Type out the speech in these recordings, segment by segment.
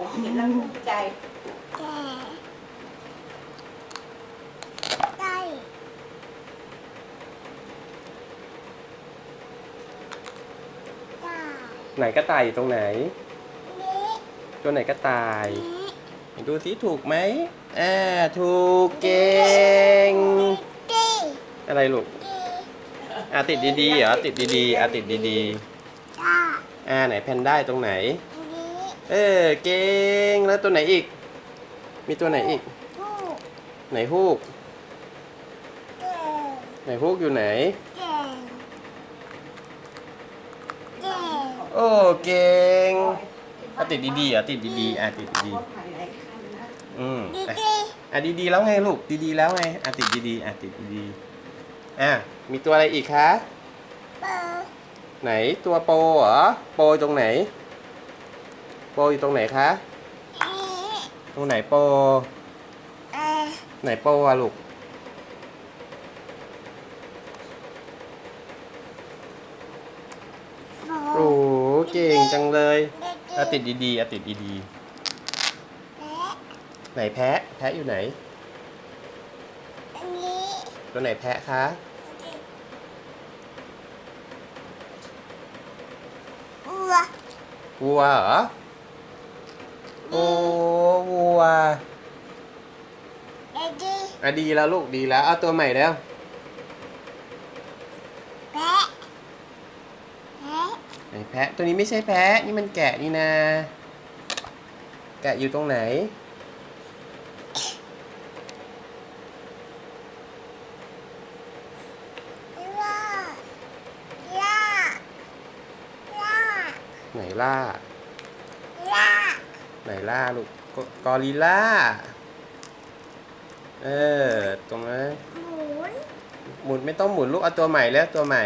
ผมเห็นแล้วภูมิใจแก่ได้ไหนกระต่ายอยู่ตรงไหน นี้ตัวไหนกระต่าย นี้ดูสิถูกไหมอ่าถูกเก่ง ดีอะไรลูกดีอ่าติดดีๆเหรอติดดีๆอ่าติดดีๆอ่าไหนแพนได้ตรงไหน เออเก่งแล้วตัวไหนอีก มีตัวไหนอีกผู้ไหนฮูก เก่งไหนฮูกอยู่ไหน เก่งเก่งโอ้เก่งอะติดดีๆเหรอติดดีๆอะติดดีรถหลายคันนะๆอืมดีอะดีอะดีๆแล้วไงลูกดีๆแล้วไงอะติดดีๆอะติดดีๆอะมีตัวอะไรอีกคะเปิดไหนตัวโปเหรอโปอยู่ตรงไหน โปอยู่ตรงไหนคะนี้ตรงไหนโปเออไหนโปอะลูก โอ้โอ้โหเก่งจังเลยดีอะติดดีๆอะติดดีและๆไหนแพะ แพะอยู่ไหนอันนี้ตัวไหนแพะคะ วัววัวเหรอโอ้วัว เด็กดี อะดีแล้วลูกดีแล้ว เอาตัวใหม่แล้ว แพะแพะไหนแพะ ตัวนี้ไม่ใช่แพะ นี่มันแกะนี่นาแกะอยู่ตรงไหน ล่าล่าล่าไหนล่า ล่าไหนล่าลูกกกอริลล่า เออ ตรงนั้นหมุนหมุนไม่ต้องหมุนลูกเอาตัวใหม่แล้วตัวใหม่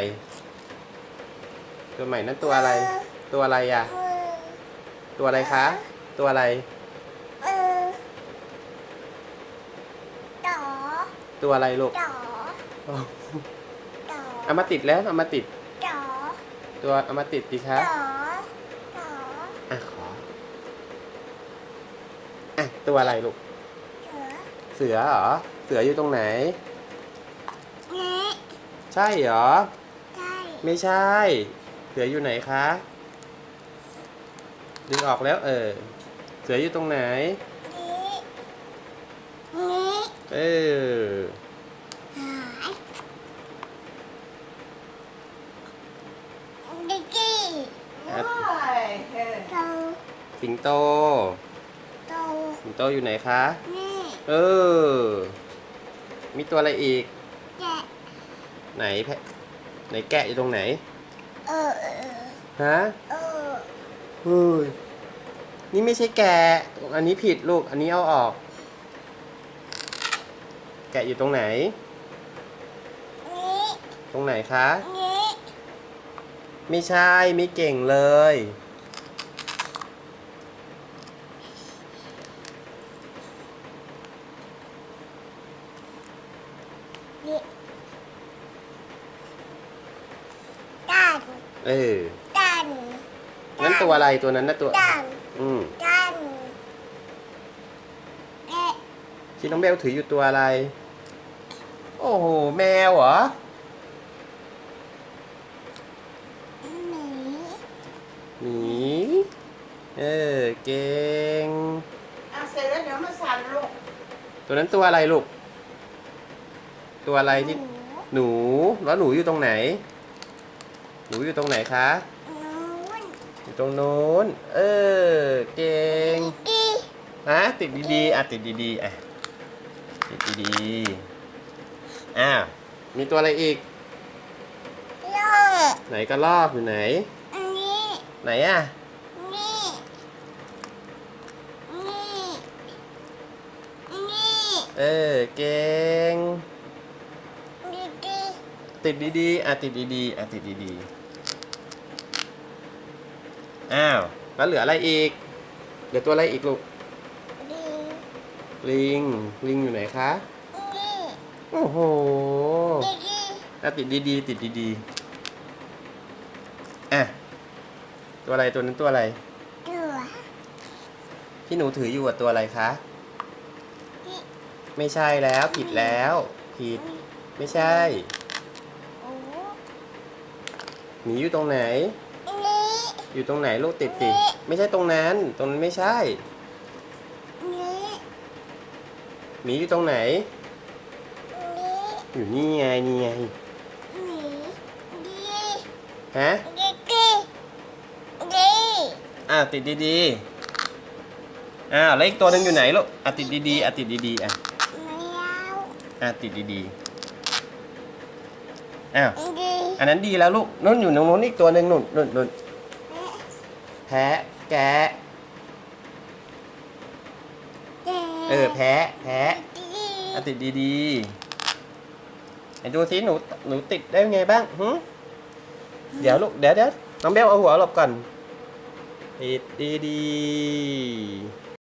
ตัวใหม่นั่นตัวอะไร ตัวอะไรอะมือตัวอะไรคะ ตัวอะไร เออต่อตัวอะไรลูกต่ออ๋อต่อเอามาติดแล้วเอามาติด ต่อตัวเอามาติดดิคะต่อต่ออะขออะตัวอะไรลูก สือเสือเหรอ เสืออยู่ตรงไหนนี้ใช่เหรอใช่ไม่ใช่ เสืออยู่ไหนคะ ดึงออกแล้วเออ เสืออยู่ตรงไหนนี้นี้เออหายดิกกี้อะโอ้ยเออโตสิงโตโต สิงโตอยู่ไหนคะนี่ เออ มีตัวอะไรอีก แกะไหนแพะไหนแกะอยู่ตรงไหน เออเออฮะเออเฮ้ยนี่ไม่ใช่แกะ อันนี้ผิดลูก อันนี้เอาออก แกะอยู่ตรงไหน นี้ตรงไหนคะ นี้ไม่ใช่ไม่เก่งเลย นี่ดันเออดันนั้นตัวอะไรตัวนั้นนะตัวดันอืมดันเอ๊ะที่น้องเบลถืออยู่ตัวอะไร โอ้โห แมวเหรอ หมีหมี เออ เก่ง อะเสร็จแล้วเดี๋ยวมาสั่นลูก ตัวนั้นตัวอะไรลูก ตัวอะไรหที่นูหนูแล้วหนูอยู่ตรงไหน หนูอยู่ตรงไหนคะนู้นอยู่ตรงโน้น เออเก่งกี้ฮะติดดีๆอะติดดีๆอะติดดีๆอ้าวมีตัวอะไรอีกโลกไหนกระลอกอยู่ไหน อันนี้ ไหนอะ นี่ นี่ นี่ เออ เก่งดีดี ติดดีๆอะติดดีๆอะติดดีๆอ้าว แล้วเหลืออะไรอีก เหลือตัวอะไรอีกลูกดีลิง ลิงอยู่ไหนคะนี่โอ้โหดีดีอะติดดีๆติดดีๆอะ ตัวอะไรตัวนั้นตัวอะไรตัวชที่หนูถืออยู่อะตัวอะไรคะ ไม่ใช่แล้วผิดแล้วผิดไม่ใช่โอ้ หมีอยู่ตรงไหน นี่อยู่ตรงไหนลูกติดสิ ไม่ใช่ตรงนั้น ตรงนั้นไม่ใช่ นี่หมีอยู่ตรงไหน นี่อยู่นี่ไงนี่ไง นี่ดีฮะ ดีดีดีอ่าติดดีๆอ้าวแล้วอีกตัวหนึ่งอยู่ไหนลูก อะติดดีๆ อะติดดีๆ อะ ไม่เอาอะติดดีๆ อ้าว ดี อันนั้นดีแล้วลูกนู่นอยู่ตรงนู้นอีกตัวหนึ่งนู่นนู่นนู่นแพะแกะดีเออแพะแพะดีอะติดดีๆไหนดูสิหนูหนูติดได้ไงบ้างหึเดี๋ยวลูกเดี๋ยวเดี๋ยวน้องเบลเอาหัวหลบก่อนติดดีๆ